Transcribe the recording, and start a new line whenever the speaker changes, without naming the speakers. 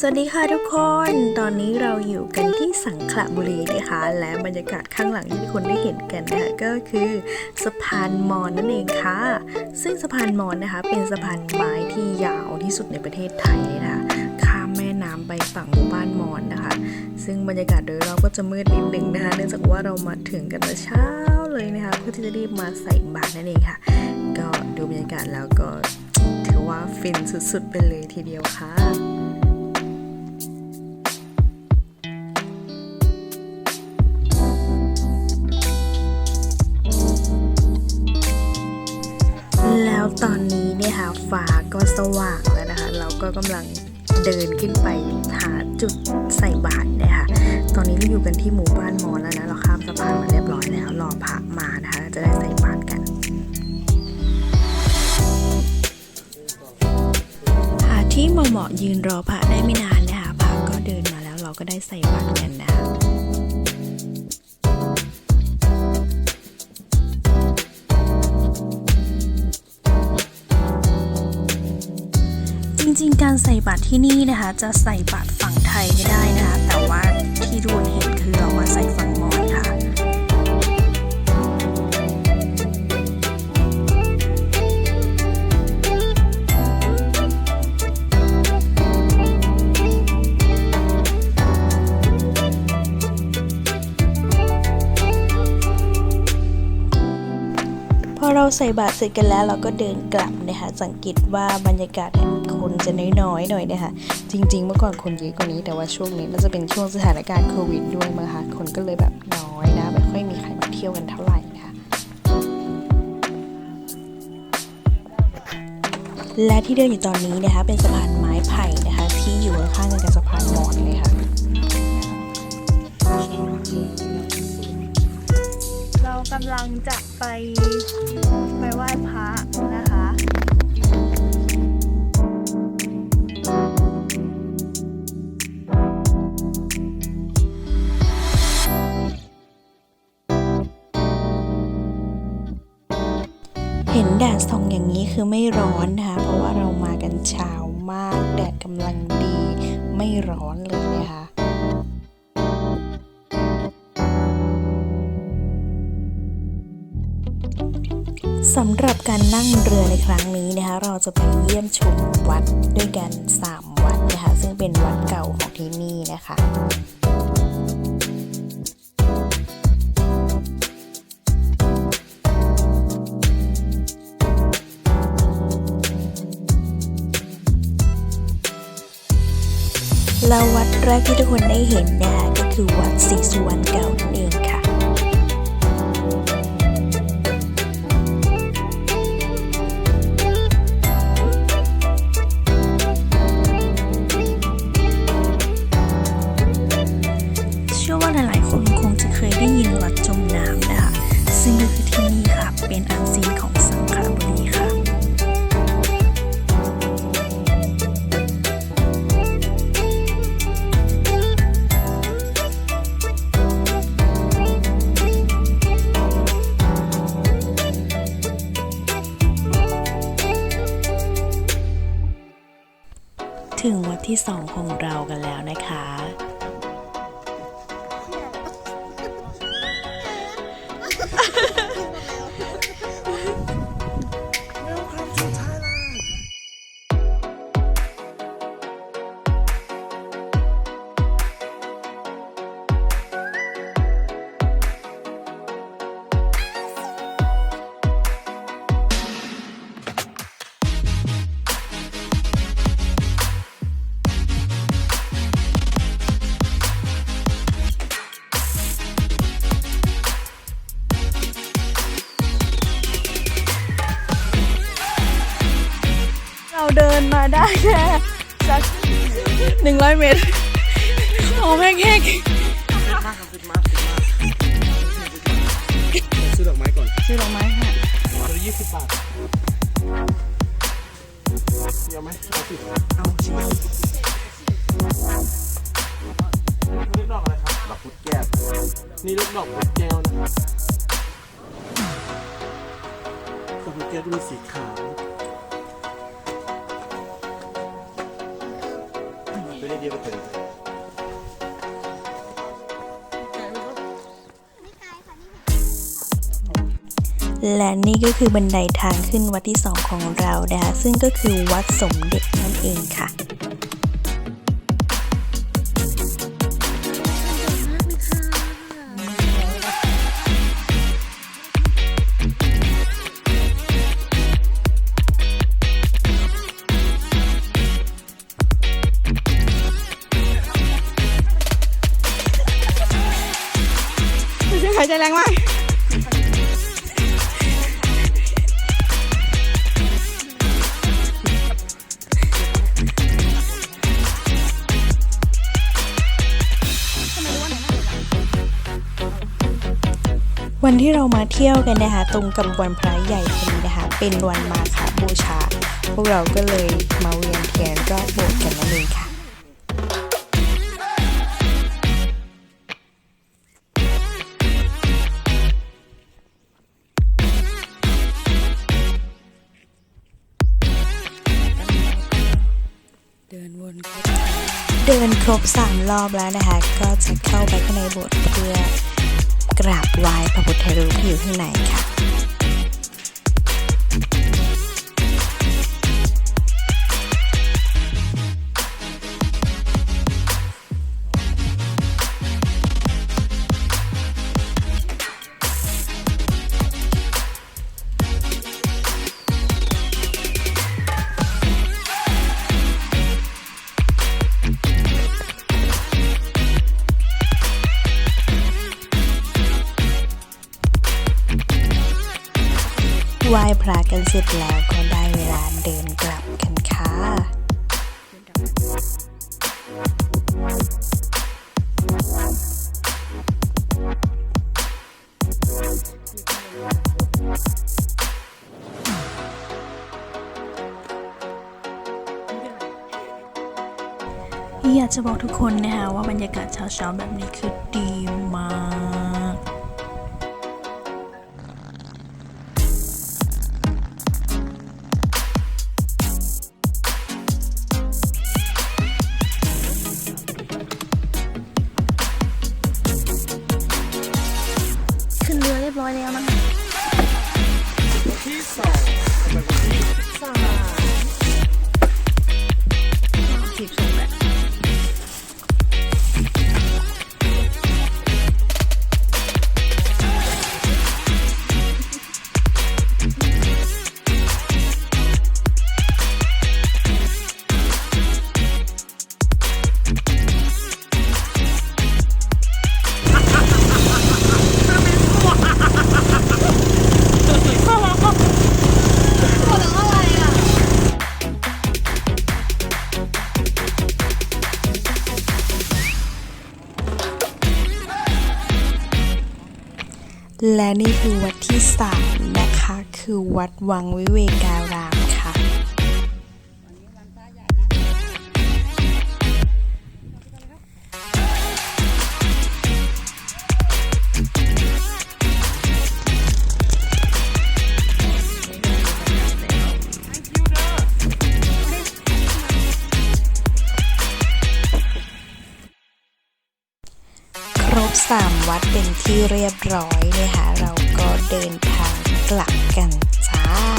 สวัสดีค่ะทุกคน ตอนนี้เราอยู่กันที่สังขละบุรีนะคะ และบรรยากาศข้างหลังที่ทุกคนได้เห็นกันนะคะก็คือสะพานมอญนั่นเองค่ะ ซึ่งสะพานมอญนะคะ เป็นสะพานไม้ที่ยาวที่สุดในประเทศไทยเลยนะคะข้ามแม่น้ำไปฝั่งหมู่บ้านมอญนะคะ ซึ่งบรรยากาศโดยรอบก็จะมืดนิดนึงนะคะ เนื่องจากว่าเรามาถึงกันแต่เช้าเลยนะคะเพื่อที่จะรีบมาใส่บาตรนั่นเองค่ะ ก็ดูบรรยากาศแล้วก็ถือว่าฟินสุดๆไปเลยทีเดียวค่ะ ตอนนี้เนี่ยค่ะฟ้าก็สว่างแล้วนะคะ เราก็กำลังเดินขึ้นไปหาจุดใส่บาตรนะคะตอนนี้เราอยู่กันที่หมู่บ้านมอแล้วนะ เราข้ามสะพานมาเรียบร้อยแล้ว รอพระมานะคะ จะได้ใส่บาตรกันหาที่เหมาะๆยืนรอพระได้ไม่นานนะคะพระก็เดินมาแล้วเราก็ได้ใส่บาตรกันนะคะ การใส่บาตรที่นี่นะคะ จะใส่บาตรฝั่งไทยก็ได้นะคะ แต่ว่าที่ดูนเห็นคือเรามาใส่ฝั่งม ใส่บาตรเสร็จกันแล้วเราก็เดินกลับนะคะสังเกตว่าบรรยากาศเนี่ยคนจะน้อยๆหน่อยนะคะจริง ๆ เมื่อก่อนคนเยอะกว่านี้ แต่ว่าช่วงนี้น่าจะเป็นช่วงสถานการณ์โควิดด้วยมั้งคะคนก็เลยแบบน้อยนะไม่ค่อยมีใครมาเที่ยวกันเท่าไหร่นะคะและที่เดินอยู่ตอนนี้นะคะเป็นสะพานไม้ไผ่นะคะที่อยู่ข้างกันกับสะพานมอญเลยค่ะำ
ลังจะไปไปไหว้พระนะคะ
เห็นแดดส่องอย่างนี้คือไม่ร้อนนะคะ เพราะว่าเรามากันเช้ามาก แดดกำลังดี ไม่ร้อนเลยนะคะ สำหรับการนั่งเรือในครั้งนี้นะคะ เราจะไปเยี่ยมชมวัดด้วยกัน 3 วัดนะคะซึ่งเป็นวัดเก่าของที่นี่นะคะแล้ววัดแรกที่ทุกคนได้เห็นนะคะก็คือวัดศรีสุวรรณเก่านั่น ของสังขละบุรีค่ะถึงวัดที่สองของเรากันแล้วนะคะ
ได้แค่สักหนึ่งร้อยเมตรโอ้แม่งแห้ง
ซื้อดอกไม้ก่อน
ซื้อดอกไม้ค่ะ
ตัวละยี่สิบบาทเดี๋ยวไหมเอาสิเอาชิมเลือกดอกอะไรครับดอกพุดแก้วนี่เลือกดอกพุดแก้วนะครับดอกพุดแก้วจะมีสีขาว เป็นไปเรียนไปถึง
และนี่ก็คือบันไดทางขึ้นวัดที่สองของเรานะคะซึ่งก็คือวัดสมเด็จนั่นเองค่ะ
รงมาก
วันที่เรามาเที่ยวกันนะคะตรงกับวันพระใหญ่พอดีนะคะ เป็นวันมาฆบูชา พวกเราก็เลยมาเวียนเทียนรอบโบสถ์กันนั่นเองค่ะ
เดิน
ครบสามรอบแล้วนะคะ ก็จะเข้าไปข้างในโบสถ์เพื่อกราบไหว้พระพุทธรูปที่อยู่ข้างในค่ะ ไหว้พระกันเสร็จแล้วก็ได้เวลาเดินกลับกันค่ะอยากจะบอกทุกคนนะคะว่าบรรยากาศเช้าๆแบบนี้คือดีมาก
และ
นี่
คือวัดที่สามนะคะ คือวัดวังวิเวการาม รบสามวัดเป็นที่เรียบร้อยนะคะเราก็เดินทางกลับกันจ้า